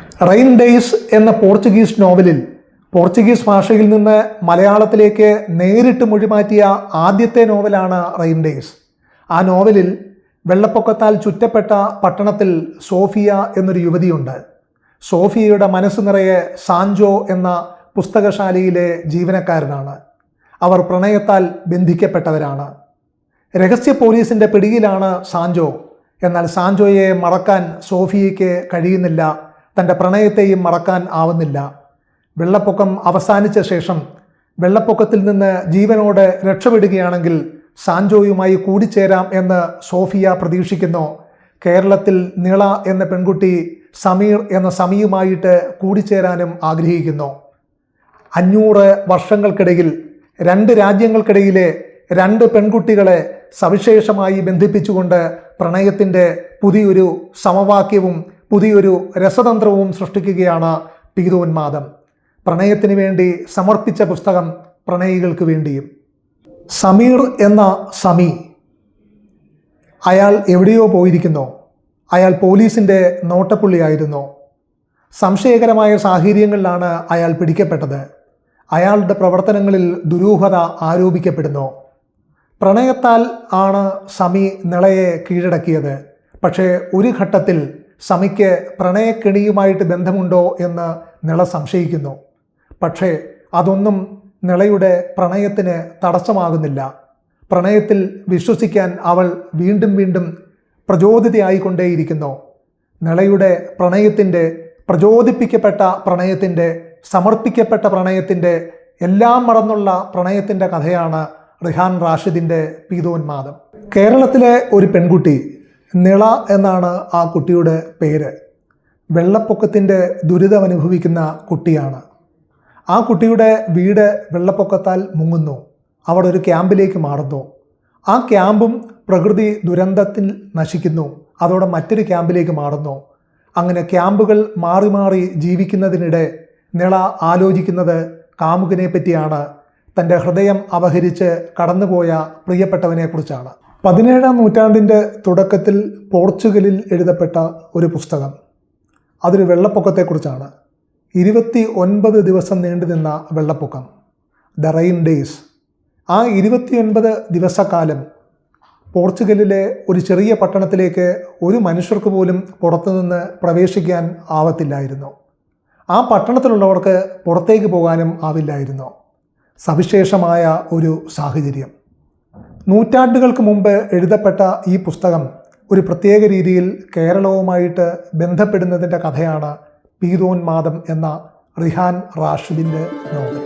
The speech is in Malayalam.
റെയിൻ ഡേയ്സ് എന്ന പോർച്ചുഗീസ് നോവലിൽ പോർച്ചുഗീസ് ഭാഷയിൽ നിന്ന് മലയാളത്തിലേക്ക് നേരിട്ട് മൊഴിമാറ്റിയ ആദ്യത്തെ നോവലാണ് റെയിൻ ഡേയ്സ് ആ നോവലിൽ വെള്ളപ്പൊക്കത്താൽ ചുറ്റപ്പെട്ട പട്ടണത്തിൽ സോഫിയ എന്നൊരു യുവതിയുണ്ട്. സോഫിയയുടെ മനസ്സ് നിറയെ സാൻജോ എന്ന പുസ്തകശാലയിലെ ജീവനക്കാരനാണ്. അവർ പ്രണയത്താൽ ബന്ധിക്കപ്പെട്ടവരാണ്. രഹസ്യ പോലീസിന്റെ പിടിയിലാണ് സാൻജോ എന്നാൽ സാൻജോയെ മറക്കാൻ സോഫിയയ്ക്ക് കഴിയുന്നില്ല. തന്റെ പ്രണയത്തെയും മറക്കാൻ ആവുന്നില്ല. വെള്ളപ്പൊക്കം അവസാനിച്ച ശേഷം വെള്ളപ്പൊക്കത്തിൽ നിന്ന് ജീവനോടെ രക്ഷപ്പെടുകയാണെങ്കിൽ സാൻജോയുമായി കൂടിച്ചേരാം എന്ന് സോഫിയ പ്രതീക്ഷിക്കുന്നു. കേരളത്തിൽ നീള എന്ന പെൺകുട്ടി സമീർ എന്ന സമിയുമായിട്ട് കൂടിച്ചേരാനും ആഗ്രഹിക്കുന്നു. അഞ്ഞൂറ് വർഷങ്ങൾക്കിടയിൽ രണ്ട് രാജ്യങ്ങൾക്കിടയിലെ രണ്ട് പെൺകുട്ടികളെ സവിശേഷമായി ബന്ധിപ്പിച്ചുകൊണ്ട് പ്രണയത്തിന്റെ പുതിയൊരു സമവാക്യവും പുതിയൊരു രസതന്ത്രവും സൃഷ്ടിക്കുകയാണ് പീതോന്മാദം. പ്രണയത്തിന് വേണ്ടി സമർപ്പിച്ച പുസ്തകം പ്രണയികൾക്ക് വേണ്ടിയും. സമീർ എന്ന സമി അയാൾ എവിടെയോ പോയിരിക്കുന്നു. അയാൾ പോലീസിന്റെ നോട്ടപ്പുള്ളിയായിരുന്നു. സംശയകരമായ സാഹചര്യങ്ങളിലാണ് അയാൾ പിടിക്കപ്പെട്ടത്. അയാളുടെ പ്രവർത്തനങ്ങളിൽ ദുരൂഹത ആരോപിക്കപ്പെടുന്നു. പ്രണയത്താൽ ആണ് സമി നിളയെ കീഴടക്കിയത്. പക്ഷേ ഒരു ഘട്ടത്തിൽ സമിക്ക് പ്രണയക്കെണിയുമായിട്ട് ബന്ധമുണ്ടോ എന്ന് നിള സംശയിക്കുന്നു. പക്ഷേ അതൊന്നും നിളയുടെ പ്രണയത്തിന് തടസ്സമാകുന്നില്ല. പ്രണയത്തിൽ വിശ്വസിക്കാൻ അവൾ വീണ്ടും വീണ്ടും പ്രചോദിതയായിക്കൊണ്ടേയിരിക്കുന്നു. നിളയുടെ പ്രണയത്തിന്റെ പ്രചോദിപ്പിക്കപ്പെട്ട പ്രണയത്തിന്റെ സമർപ്പിക്കപ്പെട്ട പ്രണയത്തിന്റെ എല്ലാം മറന്നുള്ള പ്രണയത്തിന്റെ കഥയാണ് റിഹാൻ റാഷിദിന്റെ പീതോന്മാദം. കേരളത്തിലെ ഒരു പെൺകുട്ടി നിള എന്നാണ് ആ കുട്ടിയുടെ പേര്. വെള്ളപ്പൊക്കത്തിന്റെ ദുരിതമനുഭവിക്കുന്ന കുട്ടിയാണ്. ആ കുട്ടിയുടെ വീട് വെള്ളപ്പൊക്കത്താൽ മുങ്ങുന്നു. അവിടെ ഒരു ക്യാമ്പിലേക്ക് മാറുന്നു. ആ ക്യാമ്പും പ്രകൃതി ദുരന്തത്തിൽ നശിക്കുന്നു. അതോടെ മറ്റൊരു ക്യാമ്പിലേക്ക് മാറുന്നു. അങ്ങനെ ക്യാമ്പുകൾ മാറി മാറി ജീവിക്കുന്നതിനിടെ നിള ആലോചിക്കുന്നത് കാമുകനെ പറ്റിയാണ്. തന്റെ ഹൃദയം അപഹരിച്ച് കടന്നുപോയ പ്രിയപ്പെട്ടവനെക്കുറിച്ചാണ് പതിനേഴാം നൂറ്റാണ്ടിന്റെ തുടക്കത്തിൽ പോർച്ചുഗലിൽ എഴുതപ്പെട്ട ഒരു പുസ്തകം. അതൊരു വെള്ളപ്പൊക്കത്തെക്കുറിച്ചാണ്. ഇരുപത്തി ഒൻപത് ദിവസം നീണ്ടു നിന്ന വെള്ളപ്പൊക്കം. The rain days. ആ ഇരുപത്തിയൊൻപത് ദിവസക്കാലം പോർച്ചുഗലിലെ ഒരു ചെറിയ പട്ടണത്തിലേക്ക് ഒരു മനുഷ്യർക്ക് പോലും പുറത്തുനിന്ന് പ്രവേശിക്കാൻ ആവത്തില്ലായിരുന്നു. ആ പട്ടണത്തിലുള്ളവർക്ക് പുറത്തേക്ക് പോകാനും ആവില്ലായിരുന്നു. സവിശേഷമായ ഒരു സാഹചര്യം. നൂറ്റാണ്ടുകൾക്ക് മുമ്പ് എഴുതപ്പെട്ട ഈ പുസ്തകം ഒരു പ്രത്യേക രീതിയിൽ കേരളവുമായിട്ട് ബന്ധപ്പെടുന്നതിന്റെ കഥയാണ് പീതോന്മാദം എന്ന റിഹാൻ റാഷിദിന്റെ നോവൽ.